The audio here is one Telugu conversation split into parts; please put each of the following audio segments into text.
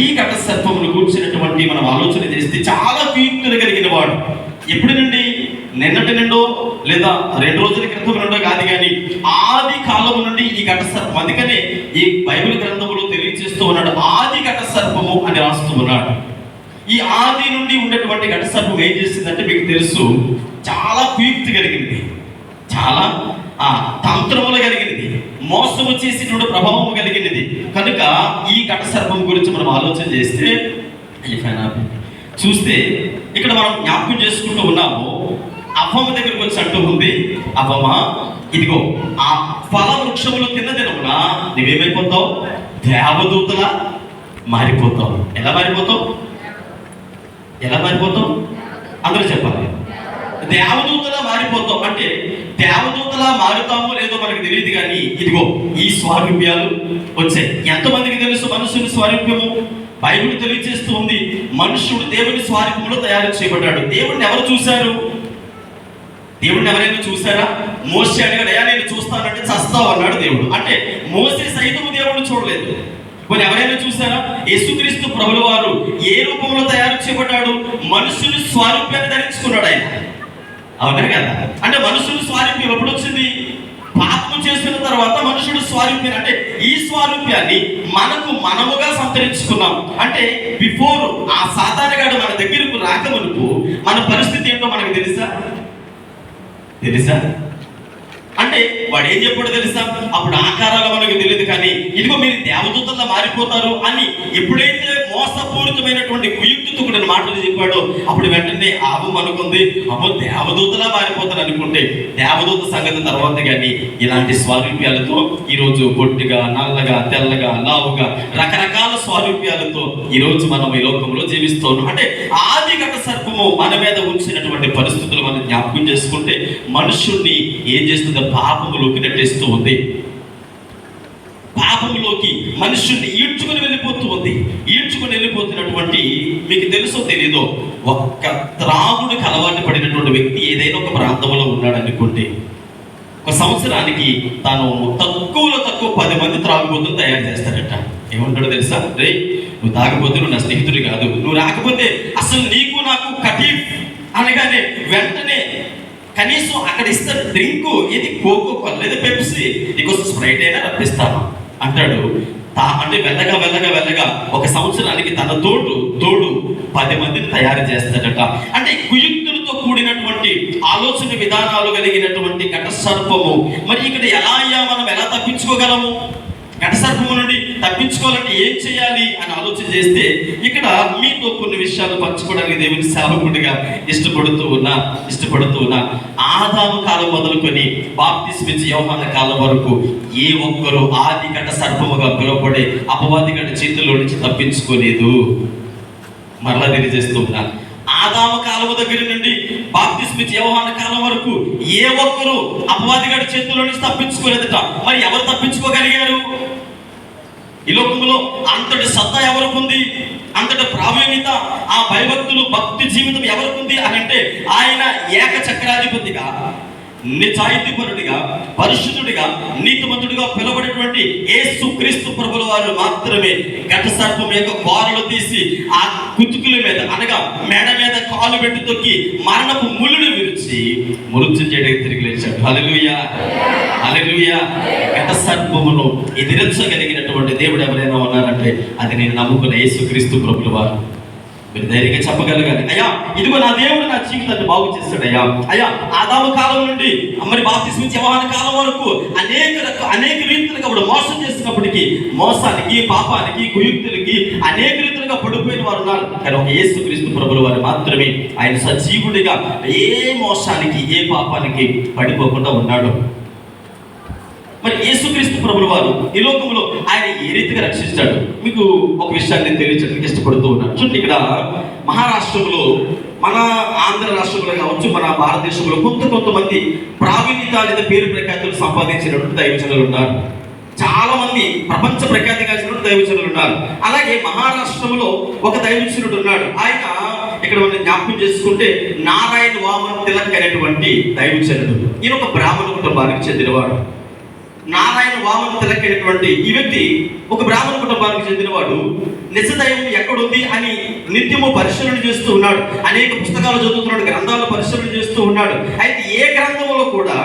ఈ ఘటసత్వమును కూర్చినటువంటి కూర్చున్నటువంటి మనం ఆలోచన చేస్తే చాలా పీక్తులు కలిగిన వాడు. ఎప్పటి నుండి నిన్నటి నుండో లేదా రెండు రోజుల క్రితం నుండో కాదు కానీ ఆది కాలం నుండి ఈ ఘట సర్పం అందుకనే ఈ బైబిల్ గ్రంథములో తెలియజేస్తూ ఉన్నాడు ఆది ఘట సర్పము అని రాస్తూ ఉన్నాడు. ఈ ఆది నుండి ఉన్నటువంటి ఘట సర్పం ఏం చేసిందంటే మీకు తెలుసు చాలా పీక్తి కలిగింది. చాలా ఆ తంత్రములు కలిగినది. మోసము చేసినటువంటి ప్రభావం కలిగినది. కనుక ఈ ఘట సర్పం గురించి మనం ఆలోచన చేస్తే చూస్తే ఇక్కడ మనం జ్ఞాపకం చేసుకుంటూ ఉన్నాము అవ్వమ్మ దగ్గరికి వచ్చి అంటూ ఉంది అవ్వమ్మ ఇదిగో ఆ ఫల వృక్షములు తిన్న దినమున నువ్వేమైపోతావు? దేవదూతలా మారిపోతావు. ఎలా మారిపోతావు? ఎలా మారిపోతావు? అందరూ చెప్పాలి. దేవదూతలా మారిపోతాం అంటే దేవదూతలా మారుతామో లేదో మనకు తెలియదు కానీ ఇదిగో ఈ స్వారూప్యాలు వచ్చాయి. ఎంతమందికి తెలుసు మనుషుని స్వారూప్యము? బైబిల్ తెలియజేస్తూ ఉంది మనుషుడు దేవుని స్వారూప్యంలో తయారు చేయబడ్డాడు. దేవుడిని ఎవరు చూశారు? దేవుడిని ఎవరైనా చూసారా మోసే అడిగాడు అయ్యా నేను చూస్తానంటే చస్తావు అన్నాడు దేవుడు. అంటే మోసే సైతము దేవుడు చూడలేదు. కొన్ని ఎవరైనా చూసారా యేసుక్రీస్తు ప్రభుల వారు ఏ రూపంలో తయారు చేయబడ్డాడు? మనుషుని స్వారూప్యాన్ని ధరించుకున్నాడు ఆయన. అవునా కదా? అంటే మనుషులు స్వారూప్యం ఎప్పుడు వచ్చింది? పాపం చేసిన తర్వాత మనుషుడు స్వారూప్యం అంటే ఈ స్వారూప్యాన్ని మనకు మనముగా సంతరించుకున్నాం. అంటే బిఫోర్ ఆ సాధారణగాడు మన దగ్గరకు రాకమునుపు మన పరిస్థితి ఏంటో మనకు తెలుసా? తెలుసా? అంటే వాడు ఏం చెప్పాడు తెలుసా? అప్పుడు ఆకారాలు మనకు తెలియదు కానీ ఇదిగో మీరు దేవదూతల్లా మారిపోతారు అని ఎప్పుడైతే మోసపూరితమైనటువంటి కూడా మాటలు చెప్పాడు. అప్పుడు వెంటనే ఆవు అనుకుంది. అమ్మో దేవదూతలా మారిపోతారు అనుకుంటే దేవదూత సంగతి తర్వాత కానీ ఇలాంటి స్వారూప్యాలతో ఈరోజు పొట్టిగా నల్లగా తెల్లగా లావుగా రకరకాల స్వారూప్యాలతో ఈరోజు మనం ఈ లోకంలో జీవిస్తున్నాం. అంటే ఆది ఘట సర్పము మన మీద ఉంచినటువంటి పరిస్థితులు మనం జ్ఞాపకం చేసుకుంటే మనుషుణ్ణి ఏం చేస్తుందో? పాపములోకి నెట్టేస్తూ ఉంది. మనుషుల్ని ఈడ్చుకుని వెళ్ళిపోతూ ఉంది. ఈడ్చుకుని వెళ్ళిపోతున్నటువంటి మీకు తెలుసో తెలీదో ఒక్క త్రాగుడికి అలవాటు పడినటువంటి వ్యక్తి ఏదైనా ఒక ప్రాంతంలో ఉన్నాడనుకోండి ఒక సంవత్సరానికి తాను తక్కువలో తక్కువ పది మంది త్రాగుబోతులు తయారు చేస్తాడట ఏమంటాడో తెలుసా? రే నువ్వు తాగబోతే నువ్వు నా స్నేహితుడు కాదు. నువ్వు రాకపోతే అసలు నీకు నాకు కటీఫ్ అనగానే వెంటనే కనీసం అక్కడ ఇస్తే డ్రింక్ ఇది కోకో కోలా లేదా పెప్సీ నీకోసం స్ప్రైట్ అయినా రప్పిస్తాను. అంటాడు అంటే వెళ్ళగా వెళ్ళగా వెళ్ళగా ఒక సంవత్సరానికి తన తోడు తోడు పది మందిని తయారు చేస్తాడట. అంటే కుయుక్తులతో కూడినటువంటి ఆలోచన విధానాలు కలిగినటువంటి ఘటసర్పము. మరి ఇక్కడ ఎలా అయ్యా మనం ఎలా తప్పించుకోగలము? ఘటసర్పము నుండి తప్పించుకోవాలంటే ఏం చేయాలి అని ఆలోచన చేస్తే ఇక్కడ మీతో కొన్ని విషయాలు పంచుకోవడానికి దేవుని సేవకుడిగా ఇష్టపడుతూ ఉన్నా ఇష్టపడుతూ ఉన్నా ఆదాము కాలం మొదలుకొని బాప్తిస్మిచ్చి యోహాన కాలం వరకు ఏ ఒక్కరూ ఆది గంట సర్పముగా పిలువబడే అపవాది గంట చేతుల్లో నుంచి తప్పించుకోలేదు. మరలా తెలియజేస్తూ ఉన్నా ఆదామ కాలము దగ్గర నుండి బాప్తిస్మిచ్చి వ్యవహార కాలం వరకు ఏ ఒక్కరూ అపవాది గడి చేతుల్లో నుంచి తప్పించుకోలేదట. మరి ఎవరు తప్పించుకోగలిగారు? ఈ లోకంలో అంతటి సత్తా ఎవరికి ఉంది అంతటి ప్రావీణ్యత ఆ భయభక్తులు భక్తి జీవితం ఎవరికి ఉంది అని అంటే ఆయన ఏక చక్రాధిపతిగా నిజాయితీపరుడిగా పరిశుద్ధుడిగా నీతిమంతుడిగా పిలబడినటువంటి యేసు క్రీస్తు ప్రభుల వారు మాత్రమే ఘట సర్పం యొక్క చేసి ఆ కుతుకుల మీద అనగా మెడ మీద కాలు పెట్టి తొక్కి మరణపు ముళ్ళును విరిచి మృత్యు చేయడానికి తిరిగి లేచాడు. హల్లెలూయా. హల్లెలూయా. గత సర్పమును ఎదిరించగలిగినటువంటి దేవుడు ఎవరైనా ఉన్నారంటే అది నేను నమ్ముకున్న యేసు క్రీస్తు ప్రభుల వారు. మీరు ధైర్యంగా చెప్పగలగాలి. అయ్యా ఇదిగో నా దేవుడు నా జీవితాన్ని బాగు చేస్తాడు అయ్యా అయ్యా ఆదాము కాలం నుండి మరి బాప్తిస్మి జవాన కాలం వరకు అనేక రక అనేక రీతులుగా ఇప్పుడు మోసం చేస్తున్నప్పటికీ మోసానికి పాపానికి కుయుక్తులకి అనేక రీతులుగా పడిపోయిన వారు ఉన్నారు. కానీ ఒక యేసు క్రీస్తు ప్రభుల వారు మాత్రమే ఆయన సజీవుడిగా ఏ మోసానికి ఏ పాపానికి పడిపోకుండా ఉన్నాడు. మరి యేసుక్రీస్తు ప్రభుల వారు ఈ లోకంలో ఆయన ఏ రీతిగా రక్షించాడు? మీకు ఒక విషయాన్ని నేను తెలియజేయడానికి ఇష్టపడుతూ ఉన్నాను. చూడండి ఇక్కడ మహారాష్ట్రంలో మన ఆంధ్ర రాష్ట్రంలో కావచ్చు మన భారతదేశంలో కొంత కొంతమంది ప్రావీణ్యత లేదా పేరు ప్రఖ్యాతులు సంపాదించినటువంటి దైవజనులు ఉన్నారు. చాలా మంది ప్రపంచ ప్రఖ్యాతి కలిసినటువంటి దైవజనులు ఉన్నారు. అలాగే మహారాష్ట్రంలో ఒక దైవజనుడు ఉన్నాడు. ఆయన ఇక్కడ మనం జ్ఞాపకం చేసుకుంటే నారాయణ వామన్ తిలక్ అనేటువంటి దైవజనుడు. ఈయన ఒక బ్రాహ్మణ కుటుంబానికి చెందినవాడు. నారాయణ వామన తిలకైనటువంటి ఈ వ్యక్తి ఒక బ్రాహ్మణ కుటుంబానికి చెందినవాడు. నిజదైవం ఎక్కడుంది అని నిత్యము పరిశీలన చేస్తూ ఉన్నాడు. అనేక పుస్తకాలు చదువుతున్నాడు గ్రంథాలు పరిశీలన చేస్తూ ఉన్నాడు. అయితే ఏ గ్రంథంలో కూడా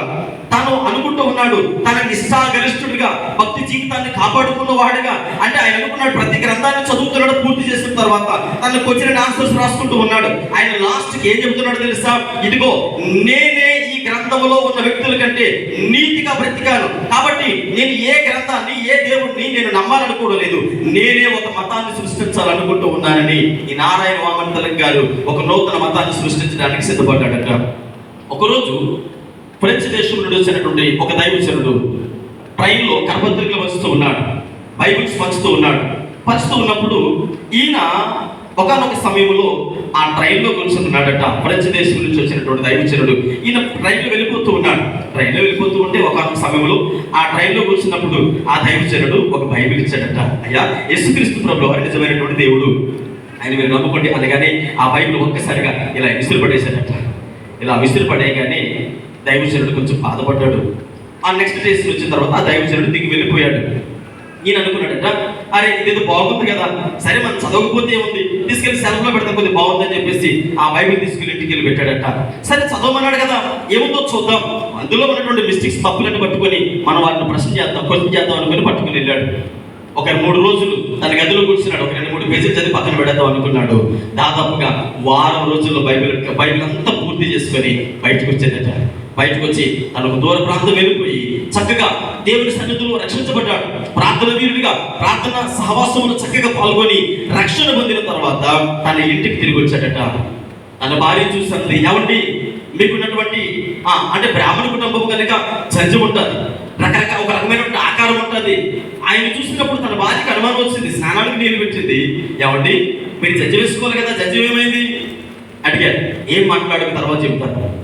తను అనుకుంటూ ఉన్నాడు తన నిష్ఠాగరిష్ఠుడిగా భక్తి జీవితాన్ని కాపాడుకున్న వాడుగా అంటే ఆయన అనుకున్నాడు ప్రతి గ్రంథాన్ని చదువుతున్నాడు పూర్తి చేసిన తర్వాత తనకు వచ్చిన ఆన్సర్స్ రాసుకుంటూ ఉన్నాడు. ఆయన లాస్ట్కి ఏం చెబుతున్నాడు తెలుసా? ఇదిగో నేనే గ్రంథములో ఉన్న వ్యక్తుల కంటే నీతిగా బ్రతికాను. కాబట్టి నేను ఏ గ్రంథాన్ని ఏ దేవుడిని నేను నమ్మాలనుకోవడం లేదు. నేనే ఒక మతాన్ని సృష్టించాలనుకుంటూ ఉన్నానని ఈ నారాయణ వామన్ తిలక్ గారు ఒక నూతన మతాన్ని సృష్టించడానికి సిద్ధపడ్డాడట. ఒకరోజు ఫ్రెంచ్ దేశం నుండి వచ్చినటువంటి ఒక దైవచనుడు ట్రైన్లో కరపత్రికలు వస్తూ ఉన్నాడు. బైబిల్స్ పంచుతూ ఉన్నాడు. పంచుతూ ఉన్నప్పుడు ఈయన ఒకనొక సమయంలో ఆ ట్రైన్లో కూర్చుంటున్నాడట ఫ్రెంచ్ దేశం నుంచి వచ్చినటువంటి దైవచనుడు ఈయన ట్రైన్లో వెళ్ళిపోతూ ఉన్నాడు. ట్రైన్లో వెళ్ళిపోతూ ఉంటే ఒకనొక సమయంలో ఆ ట్రైన్లో కూర్చున్నప్పుడు ఆ దైవచనుడు ఒక బైబిల్ ఇచ్చాడట. అయ్యా యేసుక్రీస్తు ప్రభు నిజమైనటువంటి దేవుడు. ఆయన మీరు నమ్ముకోండి. అనగానే ఆ బైబిల్ ఒక్కసారిగా ఇలా విసిరిపడేశాడట. ఇలా విసిరి పడేయగానే దైవచనుడు కొంచెం బాధపడ్డాడు. ఆ నెక్స్ట్ డేస్ వచ్చిన తర్వాత ఆ దైవచనుడు దిగి వెళ్ళిపోయాడు. ఈయన అనుకున్నాడట అరే ఇదేదో బాగుంది కదా. సరే మనం చదవకపోతే ఏముంది? తీసుకెళ్ళి సెలవులో పెడతాం కొద్దిగా బాగుందని చెప్పేసి ఆ బైబిల్ తీసుకెళ్ళి ఇంటికి వెళ్ళి పెట్టాడట. సరే చదవమన్నాడు కదా. ఏముందో చూద్దాం. అందులో ఉన్నటువంటి మిస్టేక్స్ తప్పులను పట్టుకొని మనం వాటిని ప్రశ్న చేద్దాం క్వశ్చన్ చేద్దాం అనుకుని పట్టుకుని వెళ్ళాడు. ఒక మూడు రోజులు తన గదిలో కూర్చున్నాడు. ఒక రెండు మూడు పేజీలు చదివి పక్కన పెడదాం అనుకున్నాడు. దాదాపుగా వారం రోజుల్లో బైబిల్ బైబిల్ అంతా పూర్తి చేసుకొని బయటకు వచ్చేదట. బయటకు వచ్చి తనకు దూర ప్రాంతం వెళ్ళిపోయి చక్కగా దేవుని సన్నిధిలో రక్షించబడ్డాడు. ప్రార్థన వీరుడిగా ప్రార్థన సహవాసంలో చక్కగా పాల్గొని రక్షణ పొందిన తర్వాత తన ఇంటికి తిరిగి వచ్చాడట. తన భార్య చూసింది ఏమండి? మీకున్నటువంటి అంటే బ్రాహ్మణ కుటుంబం కనుక చర్చి ఉంటుంది. రకరకాల ఒక రకమైనటువంటి ఆకారం ఉంటుంది. ఆయన చూసినప్పుడు తన భార్యకి అనుమానం వచ్చింది స్నానానికి నీళ్ళు పెట్టింది. ఏమండి? మీరు జడ్జి వేసుకోవాలి కదా జడ్జి ఏమైంది? అడిగారు. ఏం మాట్లాడిన తర్వాత చెప్తాను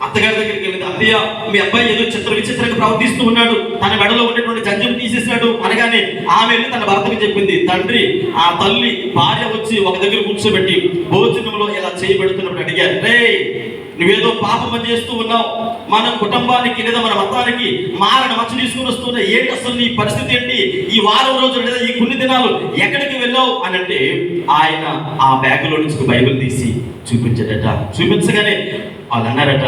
అత్తగారి దగ్గరికి వెళ్ళింది అత్తయ్య మీ అబ్బాయి ఏదో చిత్ర విచిత్రంగా ప్రవర్తిస్తూ ఉన్నాడు. తన మెడలో ఉండేటువంటి జంజం తీసేసినాడు అనగానే ఆమె వెళ్ళి తన భర్తకి చెప్పింది తండ్రి ఆ తల్లి భార్య వచ్చి ఒక దగ్గర కూర్చోబెట్టి భోజనంలో ఇలా చేయబెడుతున్నప్పుడు అడిగారు రే నువ్వేదో పాపం చేస్తూ ఉన్నావు. మన కుటుంబానికి లేదా మన మతానికి మారని మచ్చ తీసుకుని వస్తున్నా ఏంటి అసలు నీ పరిస్థితి ఏంటి? ఈ వారం రోజులు లేదా ఈ కొన్ని దినాలు ఎక్కడికి వెళ్ళావు? అని అంటే ఆయన ఆ బ్యాగులో నుంచి బైబిల్ తీసి చూపించడట. చూపించగానే వాళ్ళు అన్నారట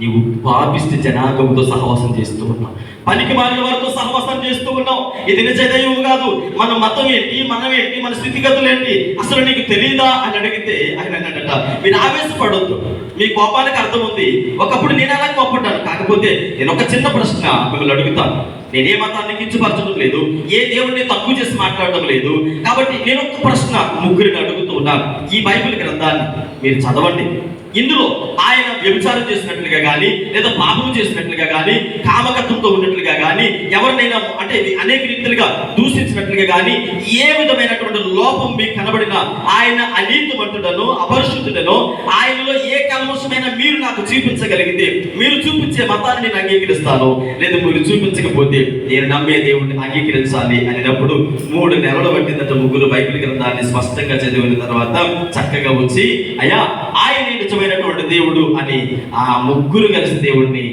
నీవు పాపిస్తు జనాగంతో సహవాసం చేస్తూ ఉన్నావు. పనికి మారిన వారితో సహవాసం చేస్తూ ఉన్నావు. ఇది నిజదైవం కాదు. మన మతం ఏంటి? మనం ఏంటి? మన స్థితిగతులు ఏంటి? అసలు నీకు తెలియదా అని అడిగితే ఆయన అన్నాడట మీరు ఆవేశపడొద్దు. మీ కోపానికి అర్థం ఉంది ఒకప్పుడు నేను అలా కోపడ్డాను కాకపోతే నేను ఒక చిన్న ప్రశ్న మిమ్మల్ని అడుగుతాను నేనే మతాన్ని కించపరచడం లేదు. ఏ దేవుడిని తక్కువ చేసి మాట్లాడడం లేదు. కాబట్టి నేను ఒక ప్రశ్న ముగ్గురిని అడుగుతూ ఉన్నాను. ఈ బైబిల్ గ్రంథాన్ని మీరు చదవండి. ఇందులో ఆయన వ్యభిచారం చేసినట్లుగా కానీ లేదా పాపం చేసినట్లుగా కానీ కామకత్వంతో ఉన్నట్లుగా కానీ ఎవరినైనా అంటే అనేక రీతిలుగా దూషించినట్లుగా కానీ ఏ విధమైనటువంటి లోపం మీకు కనబడిన ఆయన అనీతిమంతుడను అపరిశుద్ధుడను ఆయనలో ఏ కల్మషమైన మీరు నాకు చూపించగలిగితే మీరు చూపించే మతాన్ని నేను అంగీకరిస్తాను. లేదా మీరు చూపించకపోతే నేను నమ్మే దేవుడిని అంగీకరించాలి అనేటప్పుడు మూడు నెలలు పట్టిందట ముగ్గురు బైబిల్ గ్రంథాన్ని స్పష్టంగా చదివిన తర్వాత చక్కగా వచ్చి అయ్యా ఆయన నిజమైనటువంటి దేవుడు అని ఆ ముగ్గురు కలిసి దేవుడిని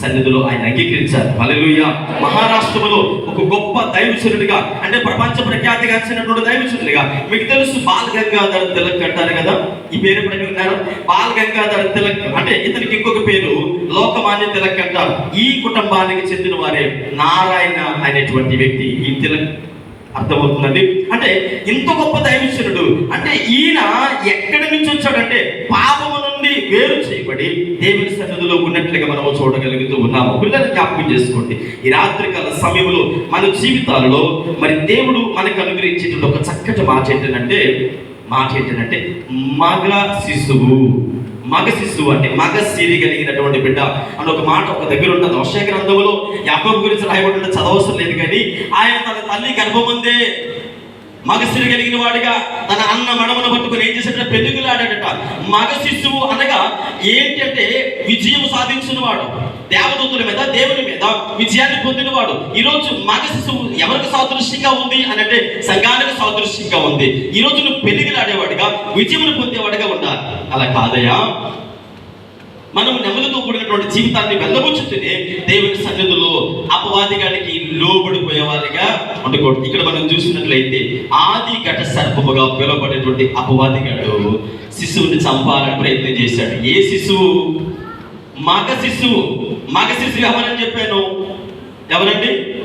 సన్నిధిలో ఆయన అంగీకరించారు. హల్లెలూయా. మహారాష్ట్రలో ఒక గొప్ప దైవచనుడిగా అంటే ప్రపంచ ప్రఖ్యాతిగాంచినటువంటి దైవచనుడిగా మీకు తెలుసు బాల్ గంగాధర తిలక్ అంటారు కదా? ఈ పేరు ఎప్పుడైనా విన్నారు? బాల్ గంగాధర తిలక్. అంటే ఇతనికి ఇంకొక పేరు లోకమాన్య తిలక్ అంటారు. ఈ కుటుంబానికి చెందిన వారే నారాయణ అనేటువంటి వ్యక్తి. ఈ తిలక్ అర్థమవుతుందండి? అంటే ఇంత గొప్ప దైవచనుడు అంటే ఈయన ఎక్కడి నుంచి వచ్చాడంటే పాపమును వేరు చేయబడి దేవుని సన్నిధిలో ఉన్నట్లుగా మనము చూడగలుగుతూ ఉన్నాము. పిల్లలు జ్ఞాపకం చేసుకోండి. ఈ రాత్రికాల సమయంలో మన జీవితాలలో మరి దేవుడు మనకు అనుగ్రహించేటువంటి ఒక చక్కటి మాట ఏంటంటే మాట ఏంటంటే మగ శిశువు మగ శిశువు అంటే మగ సిరి కలిగినటువంటి బిడ్డ అని ఒక మాట ఒక దగ్గర ఉన్న వర్ష గ్రంథంలో యాకోబు గురించి రాయబడి చదవసరం లేదు కానీ ఆయన తన తల్లి గర్భముందే మగ కలిగిన వాడిగా తన అన్న మడమను పట్టుకుని ఏం చేసేట పెరుగులాడాడట మగ శిశువు అనగా ఏంటంటే విజయం సాధించిన వాడు దేవదూతుల మీద దేవుని మీద విజయాన్ని పొందినవాడు. ఈ రోజు మగ శిశువు ఎవరికి సాదృశ్యంగా ఉంది అని అంటే సంఘానికి సాదృశ్యంగా ఉంది. ఈ రోజు నువ్వు పెళ్ళిగిలాడేవాడిగా విజయమును పొందేవాడిగా ఉండాలి. అలా కాదయా మనం నెమలతో కూడినటువంటి జీవితాన్ని వెళ్ళబుచ్చుతూనే దేవుని సన్నిధిలో అపవాది గారికి లోబడిపోయేవారిగా ఉండకూడదు. ఇక్కడ మనం చూసినట్లయితే ఆది ఘట సర్పముగా పిలువబడేటువంటి అపవాది గాడు శిశువుని చంపాలని ప్రయత్నం చేశాడు. ఏ శిశువు? మగ శిశువు. మగ శిశువు ఎవరని చెప్పాను? ఎవరండి?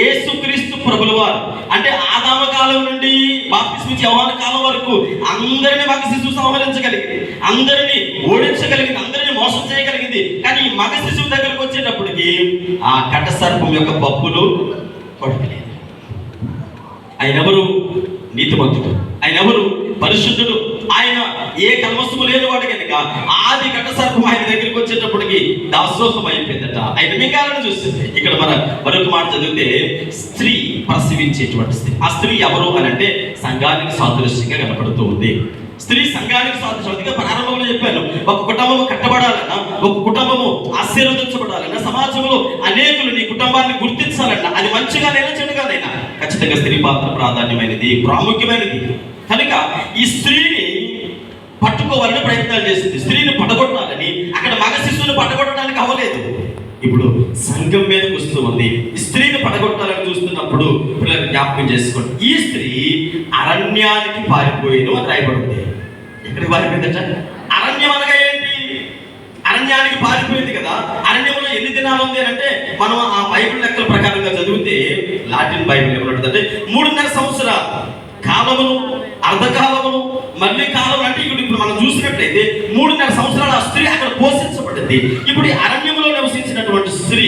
ఏసుక్రీస్తు ప్రభుల వారు. అంటే ఆదామ కాలం నుండి బాప్తిస్మ యవన కాలం వరకు అందరిని మగ శిశువు సంహరించగలిగింది. అందరిని ఓడించగలిగింది. అందరిని మోసం చేయగలిగింది. కానీ ఈ మగ శిశువు దగ్గరకు వచ్చేటప్పటికి ఆ కట సర్పం యొక్క పప్పులు కొడకలేదు. ఆయన ఎవరు? నీతిమంతుడు. ఆయన ఎవరు? పరిశుద్ధుడు. ఆయన ఏ కల్మసము లేని వాడు కనుక ఆది కటసర్పం ఆయన దగ్గరికి వచ్చేటప్పటికి దాసోహం అయిపోయిందట. ఆయన మింగాలను చూస్తుంది. ఇక్కడ మన మరొక మాట చదివితే స్త్రీ ప్రసవించేటువంటి స్త్రీ ఆ స్త్రీ ఎవరు అని అంటే సంఘానికి సాదృశ్యంగా కనపడుతూ ఉంది. స్త్రీ సంఘానికి సాదృశ్యంగా ప్రారంభంలో చెప్పాను. ఒక కుటుంబము కట్టబడాలన్నా ఒక కుటుంబము ఆశీర్వదించబడాలన్నా సమాజంలో అనేకులు నీ కుటుంబాన్ని గుర్తించాలన్నా అది మంచిగా లేదా చెడుగానైనా ఖచ్చితంగా స్త్రీ పాత్ర ప్రాధాన్యమైనది ప్రాముఖ్యమైనది. కనుక ఈ స్త్రీని పట్టుకోవాలని ప్రయత్నాలు చేసింది స్త్రీని పడగొట్టాలని అక్కడ మగ శిశువుని పడగొట్టడానికి అవ్వలేదు. ఇప్పుడు సంఘం మీదకి వస్తూ ఉంది స్త్రీని పడగొట్టాలని చూస్తున్నప్పుడు పిల్లలు జ్ఞాపకం చేసుకోండి. ఈ స్త్రీ అరణ్యానికి పారిపోయేను అని రాయబడింది. ఎక్కడికి పారిపోయిందట అరణ్యం అనగా ఏంటి? అరణ్యానికి పారిపోయింది కదా. అరణ్యంలో ఎన్ని దినాలు ఉంది అంటే మనం ఆ బైబిల్ లెక్కల ప్రకారంగా చదివితే లాటిన్ బైబిల్ ఏమంటుందంటే మూడున్నర సంవత్సరాలు. కాలమును అర్ధకాలమును మళ్ళీ కాలం అంటే ఇప్పుడు ఇప్పుడు మనం చూసినట్లయితే మూడున్నర సంవత్సరాల ఆ స్త్రీ అక్కడ పోషించబడింది. ఇప్పుడు ఈ నివసించినటువంటి స్త్రీ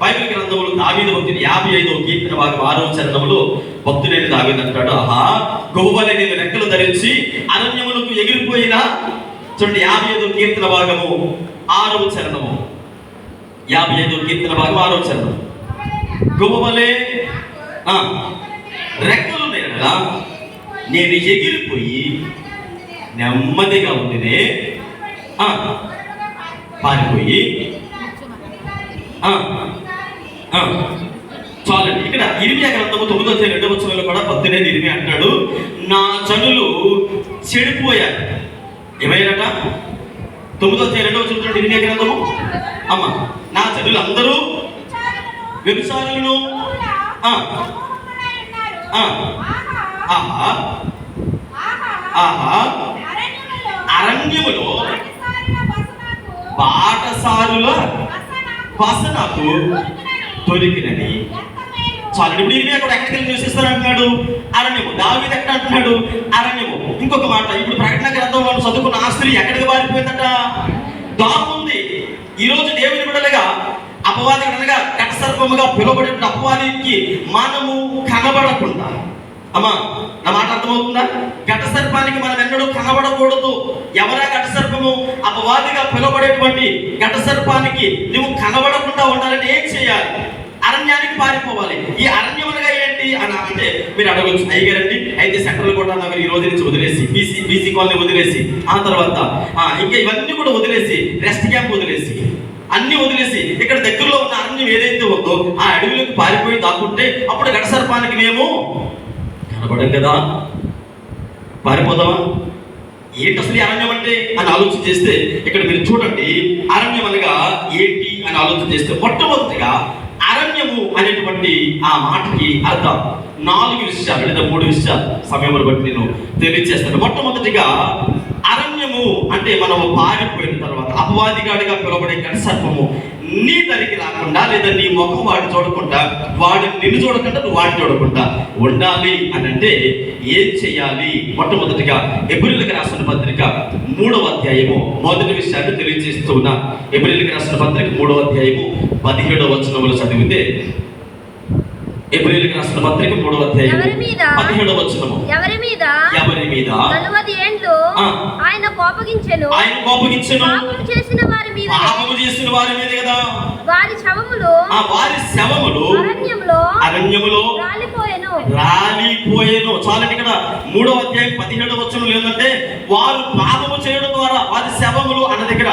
బైబిల్ గ్రంథంలో దావీదు భక్తుని యాభై ఐదవ కీర్తన భాగం ఆరవ చరణములో భక్తుడైన దావీదు అంటాడు. ఆహా గొవ్వని నేను రెక్కలు ధరించి అరణ్యములకు ఎగిరిపోయిన చూడండి యాభై ఐదు కీర్తన భాగము ఆరవ చరణము. యాభై ఐదు కీర్తన భాగం ఆరవ చరణం. గొవ్వలే ఆ, రెక్కలు ఉన్నాయి నేను ఎగిరిపోయి నెమ్మదిగా ఉండినే ఆ, పారిపోయి చాలండి. ఇక్కడ ఇరిమియా గ్రంథము తొమ్మిదో రెండవ వచనంలో కూడా పద్దెనిమిది ఇరిమి అంటాడు నా జనులు చెడిపోయారు ఏమైనట తొమ్మిదో రెండవ వచనం ఇరిమియా గ్రంథము. అమ్మ నా జనులు అందరూ వ్యభిచారులను ఆహా. ఆహా. అరణ్యములో బాటసారుల బస నాకు దొరికినది. చాలు ఇప్పుడు ఇరిమియా కూడా ఎక్కడికి వెళ్ళి నివసిస్తారు అంటున్నాడు అరణ్యము. దావీదు ఎక్కడ అంటున్నాడు? అరణ్యము. ఇంకొక మాట ఇప్పుడు ప్రకటన గ్రంథంలో చదువుకున్న ఆ స్త్రీ ఎక్కడికి పారిపోయిందట? దాముంది ఈ రోజు దేవుని బిడ్డలుగా అపవాది అనగా కటసర్పముగా పిలువబడిన అపవాదికి మనము కనబడకుండా అమ్మా నా మాట అర్థమవుతుందా? ఘట సర్పానికి మనం ఎన్నడూ కనబడకూడదు. ఎవరా ఘట సర్పము అపవాదిగా పిలవబడేటువంటి ఘట సర్పానికి నువ్వు కనబడకుండా ఉండాలని ఏం చేయాలి? అరణ్యానికి పారిపోవాలి. ఈ అరణ్యం అనగా ఏంటి? అని అంటే మీరు అడగచ్చు. అయ్యగారండి అయితే సెంట్రల్ కూడా నగర్ ఈ రోజు నుంచి వదిలేసి బీసీ బీసీ కాలనీ వదిలేసి ఆ తర్వాత ఇంకా ఇవన్నీ కూడా వదిలేసి రెస్ట్ క్యాంప్ వదిలేసి అన్ని వదిలేసి ఇక్కడ దగ్గరలో ఉన్న అరణ్యం ఏదైతే ఉందో ఆ అడవిలోకి పారిపోయి దాక్కుంటే అప్పుడు ఘట సర్పానికి మేము కనబడం కదా. పారిపోదామా? ఏంటి అసలు అరణ్యం అంటే అని ఆలోచన చేస్తే ఇక్కడ మీరు చూడండి అరణ్యం అనగా ఏంటి అని ఆలోచన చేస్తే మొట్టమొదటిగా అరణ్యము అనేటువంటి ఆ మాటకి అర్థం. నాలుగు విషయాలు లేదా మూడు విషయాలు సమయంలో బట్టి నేను తెలియజేస్తాను. మొట్టమొదటిగా అరణ్యము అంటే మనం పారిపోయిన తర్వాత అపవాదిగాడిగా పిలువబడే గడి సర్పము నీ దరికి రాకుండా లేదా నీ ముఖం వాడు చూడకుండా వాడు నిన్ను చూడకుండా నువ్వు వాడిని చూడకుండా ఉండాలి అని అంటే ఏం చేయాలి? మొట్టమొదటిగా ఎబ్రిల్కి రాసిన పత్రిక మూడవ అధ్యాయము మొదటి విషయాన్ని తెలియజేస్తూ ఉన్నా. ఎబ్రిల్కి రాసిన పత్రిక మూడవ అధ్యాయము పదిహేడవ వచనములు చదివితే ఎబ్రిల్కి రాసిన పత్రిక మూడవ అధ్యాయం? పదిహేడవ వచనము. ఎవరి మీద? ఎవరి మీద? ఏండ్లు? ఆ. ఆయన కోపగించెను. ఆయన కోపగించను. పాపం చేసిన వారి మీద పాపము చేసిన వారి మీద కదా. వారి శవములు ఆ వారి శవములు అరణ్యంలో అరణ్యములో రాలిపోయెను. రాలిపోయేను. చాలండి ఇక్కడ మూడవ అధ్యాయం పదిహేడవ వచనం ఏంటంటే వారు పాపము చేయడం ద్వారా వారి శవములు అన్న దగ్గర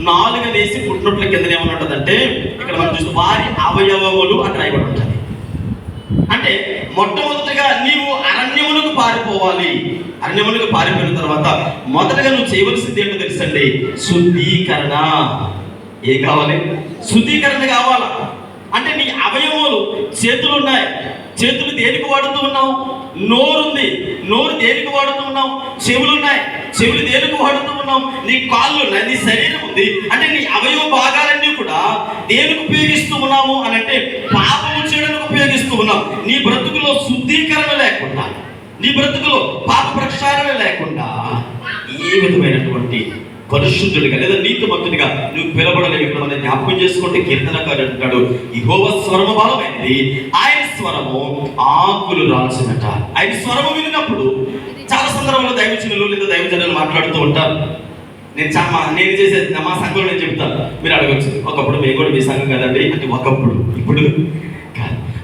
నాలుగు వేసి పుట్టినట్ల కింద ఏమన్నదంటే ఇక్కడ మనం చూస్తే వారి అవయవములు అని రాయబడి అంటే మొట్టమొదటిగా నీవు అరణ్యములకు పారిపోవాలి. అరణ్యములకు పారిపోయిన తర్వాత మొదటగా నువ్వు చేయవలసింది ఏంటో తెలుసండి? శుద్ధీకరణ. ఏం కావాలి? శుద్ధీకరణ కావాలా? అంటే నీ అవయవములు చేతులు ఉన్నాయి. చేతులు దేనికి వాడుతూ ఉన్నావు? నోరుంది. నోరు దేనికి వాడుతూ ఉన్నావు? చెవులు ఉన్నాయి చెవులు దేనికి వాడుతూ ఉన్నావు? నీ కాళ్ళు ఉన్నాయి నీ శరీరం ఉంది అంటే నీ అవయవ భాగాలన్నీ కూడా దేనికి ఉపయోగిస్తూ ఉన్నాము అని అంటే పాపము చేయడం ఉపయోగిస్తూ ఉన్నావు నీ బ్రతుకులో శుద్ధీకరణ లేకుండా నీ బ్రతుకులో పాప ప్రక్షాళన లేకుండా ఏ విధమైనటువంటి పరిశుద్ధుడిగా లేదా నీతిమంతుడిగా నువ్వు పిలబడలేవు ఇక్కడ మనం జ్ఞాపకం చేసుకుంటే కీర్తనకారు అంటాడు ఇహోవ స్వరము బలమైంది ఆయన స్వరము ఆకులు రాల్సినట ఆయన స్వరము వినినప్పుడు చాలా సందర్భంలో దైవజనులు లేదా దైవజనులు మాట్లాడుతూ ఉంటారు. నేను చాలా నేను చేసే మా సంఘంలో నేను చెప్తాను. మీరు అడగచ్చు. ఒకప్పుడు మేము కూడా మీ సంఘం కదండి. అంటే ఒకప్పుడు. ఇప్పుడు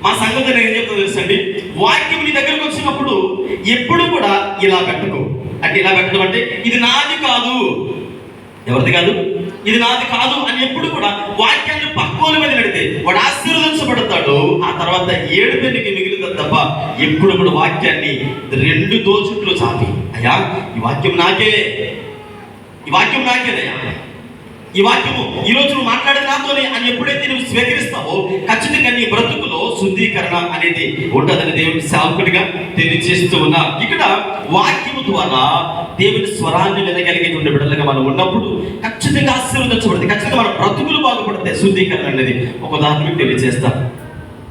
మా సంగతి నేను ఏం చెప్తాను తెలుసండి? వాక్యం నీ దగ్గరకు వచ్చినప్పుడు ఎప్పుడు కూడా ఇలా పెట్టుకో. అంటే ఇలా పెట్టడం అంటే ఇది నాది కాదు. ఎవరిది కాదు? ఇది నాది కాదు అని ఎప్పుడు కూడా వాక్యాన్ని పక్కోల మీద పెడితే వాడు ఆశీర్వదించబడతాడు. ఆ తర్వాత ఏడు పెన్నుకి మిగులుతుంది తప్ప ఎప్పుడు కూడా వాక్యాన్ని రెండు దోచుట్లు చాపి. అయ్యా ఈ వాక్యం నాకే. ఈ వాక్యం నాకేదయ్యా? ఈ వాక్యము ఈ రోజు నువ్వు మాట్లాడే నాతోనే అని ఎప్పుడైతే నువ్వు స్వీకరిస్తావో ఖచ్చితంగా నీ బ్రతుకులో శుద్ధీకరణ అనేది ఉంటుందని దేవుని సేవకుడిగా తెలియజేస్తూ ఉన్నా ఇక్కడ వాక్యము ద్వారా దేవుని స్వరాన్ని వినగలిగేటువంటి బిడ్డలుగా మనం ఉన్నప్పుడు ఖచ్చితంగా ఆశీర్వదించబడుతుంది ఖచ్చితంగా మన బ్రతుకులు బాగుపడతాయి. శుద్ధీకరణ అనేది ఒక ఉదాహరణ మీకు తెలియజేస్తా.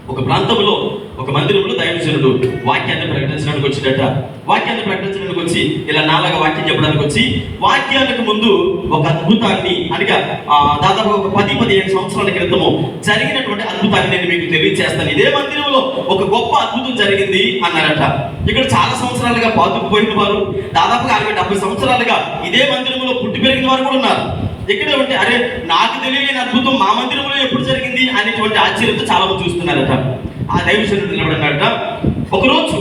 ఒక ప్రాంతంలో ఒక మందిరంలో దైవజనుడు వాక్యాన్ని ప్రకటించడానికి వచ్చిందట వాక్యాన్ని ప్రకటించడానికి వచ్చి ఇలా నాలాగా వాక్యం చెప్పడానికి వచ్చి వాక్యానికి ముందు ఒక అద్భుతాన్ని అనగా దాదాపు ఒక పది పదిహేను సంవత్సరాల క్రితము జరిగినటువంటి అద్భుతాన్ని నేను మీకు తెలియజేస్తాను. ఇదే మందిరంలో ఒక గొప్ప అద్భుతం జరిగింది అన్నారట. ఇక్కడ చాలా సంవత్సరాలుగా పాతుకుపోయిన వారు దాదాపుగా అరవై డెబ్బై సంవత్సరాలుగా ఇదే మందిరంలో పుట్టి పెరిగిన వారు కూడా ఉన్నారు. ఇక్కడ ఉంటే అరే నాకు తెలియని అద్భుతం మా మందిరంలో ఎప్పుడు జరిగింది అనేటువంటి ఆశ్చర్యంతో చాలా మంది చూస్తున్నారట. ఆ దైవశరుడు నిలబడినట ఒకరోజు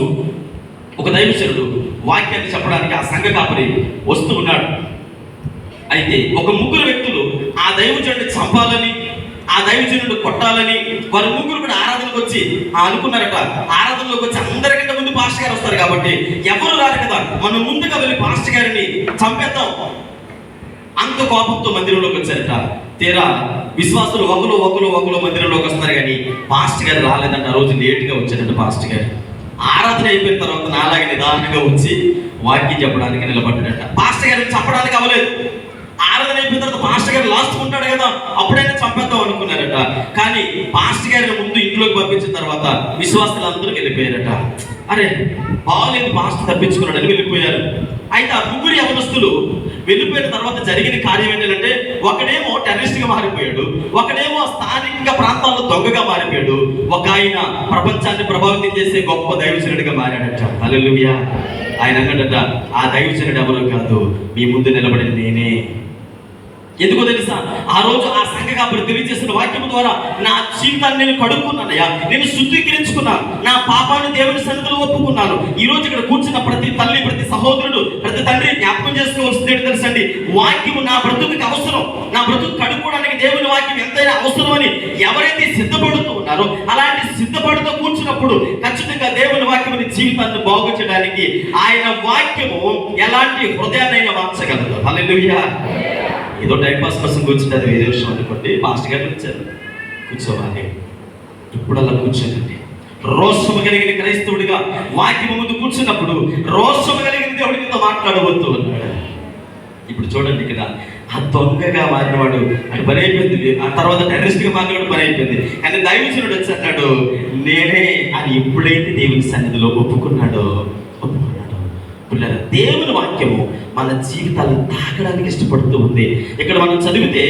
ఒక దైవశరుడు వాక్యాన్ని చెప్పడానికి ఆ సంఘ కాపరి వస్తూ ఉన్నాడు. అయితే ఒక ముగ్గురు వ్యక్తులు ఆ దైవజనుడిని చంపాలని ఆ దైవజనుడు కొట్టాలని వారు ముగ్గురు కూడా ఆరాధనకు వచ్చి ఆ అనుకున్నారట. ఆరాధనలోకి వచ్చి అందరికంటే ముందు పాస్టర్ గారు వస్తారు కాబట్టి ఎవరు రారు కదా? మనం ముందుగా వెళ్ళి పాస్టర్ గారిని చంపేద్దాం. అంత కోపంతో మందిరంలోకి వచ్చారట. తీరా విశ్వాసులు ఒకరు ఒకరు ఒకరు మందిరంలోకి వస్తారు కానీ పాస్టర్ గారు రాలేదంట. ఆ రోజు లేట్గా వచ్చారంట పాస్టర్ గారు. ఆరాధన అయిపోయిన తర్వాత నాలాగే నిదానంగా వచ్చి వాక్యం చెప్పడానికి నిలబడ్డాడట పాస్టర్ గారిని చెప్పడానికి అవ్వలేదు. ఆరాధన అయిపోయిన తర్వాత పాస్టర్ గారు లాస్ట్ ఉంటాడు కదా. అప్పుడైనా చంపేద్దాం అనుకున్నారట. కానీ పాస్టర్ గారిని ముందు ఇంట్లోకి పంపించిన తర్వాత విశ్వాసులు అందరూ వెళ్ళిపోయారట. అరే బాగాలేదు పాస్టర్ తప్పించుకున్నాడని వెళ్ళిపోయారు. అయితే ఆ ముగ్గురు యవనస్తులు వెళ్ళిపోయిన తర్వాత జరిగిన కార్యం ఏంటంటే ఒకడేమో టెర్రరిస్ట్గా మారిపోయాడు ఒకడేమో స్థానిక ప్రాంతాల్లో దొంగగా మారిపోయాడు ఒక ఆయన ప్రపంచాన్ని ప్రభావితం చేసే గొప్ప దైవచనుడిగా మారాడట హల్లెలూయా. ఆయన అన్నాడట ఆ దైవచనుడు ఎవరు కాదు మీ ముందు నిలబడింది నేనే. ఎందుకో తెలుసా? ఆ రోజు ఆ సంఘ కాబట్టి తెలియజేసిన వాక్యం ద్వారా నా జీవితాన్ని నేను కడుక్కున్నానయ్యా నేను శుద్ధీకరించుకున్నాను నా పాపాన్ని దేవుని సన్నిధిలో ఒప్పుకున్నాను. ఈ రోజు ఇక్కడ కూర్చున్న ప్రతి తల్లి ప్రతి సహోదరుడు ప్రతి తండ్రి జ్ఞాపకం చేసుకోవాల్సింది ఏంటి తెలుసండి? వాక్యము నా బ్రతుకుకి అవసరం. నా బ్రతుకు కడుక్కోవడానికి దేవుని వాక్యం ఎంతైనా అవసరం అని ఎవరైతే సిద్ధపడుతూ ఉన్నారో అలాంటి సిద్ధపడుతూ కూర్చున్నప్పుడు ఖచ్చితంగా దేవుని వాక్యం జీవితాన్ని బాగు చేయడానికి ఆయన వాక్యము ఎలాంటి హృదయాన్ని మార్చగలదు. హల్లెలూయా. ఏదో టైం పాస్ కోసం కూర్చుంటే అది వేరే విషయం అనుకోండి. మాస్టర్ గారు వచ్చారు. కూర్చోవాలి. ఇప్పుడు అలా కూర్చోకండి. రోషము కలిగిన క్రైస్తవుడిగా వాక్యం ముందు కూర్చున్నప్పుడు రోషము కలిగిన దేవుడి మీద మాట్లాడబోతూ ఉన్నాడు. ఇప్పుడు చూడండి ఇక్కడ. ఆ దొంగగా మారినవాడు. అది పని అయిపోయింది ఆ తర్వాత టెర్రరిస్ట్గా మారినవాడు పని అయిపోయింది కానీ దైవజనుడు వచ్చి అన్నాడు నేనే అని ఎప్పుడైతే దేవుని సన్నిధిలో ఒప్పుకున్నాడో పిల్లల దేవుని వాక్యము మన జీవితాలను తాకడానికి ఇష్టపడుతూ ఉంది. ఇక్కడ మనం చదివితే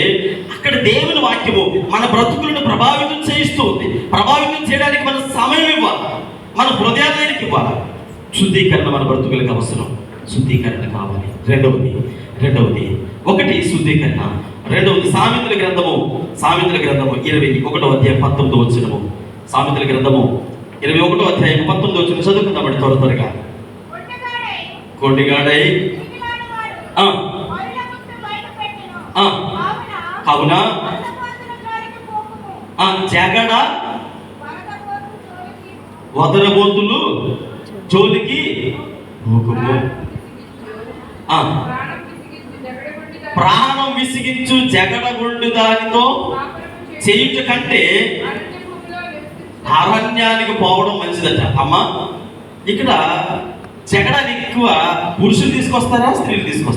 అక్కడ దేవుని వాక్యము మన బ్రతుకులను ప్రభావితం చేయిస్తూ ఉంది. ప్రభావితం చేయడానికి మన సమయం ఇవ్వాలి. మన హృదయాలయానికి ఇవ్వాలి. శుద్ధీకరణ మన బ్రతుకులకు అవసరం. శుద్ధీకరణ కావాలి. రెండవది రెండవది ఒకటి శుద్ధీకరణ. రెండవది సామెతల గ్రంథము. సామెతల గ్రంథము ఇరవై ఒకటో అధ్యాయం పంతొమ్మిది వచ్చినము సామెతల గ్రంథము ఇరవై ఒకటో అధ్యాయం పంతొమ్మిది వచ్చిన చదువుకుందామండి త్వర త్వరగా. కోటిగాడై. ఆ. జగడ వదరబోతులు జోలికి పోకుము ప్రాణం విసిగించు జగడగొండు దానితో చేయుట కంటే అరణ్యానికి పోవడం మంచిదట. అమ్మా ఇక్కడ చెగడానికి ఎక్కువ పురుషులు తీసుకొస్తారా స్త్రీలు తీసుకొస్తారా?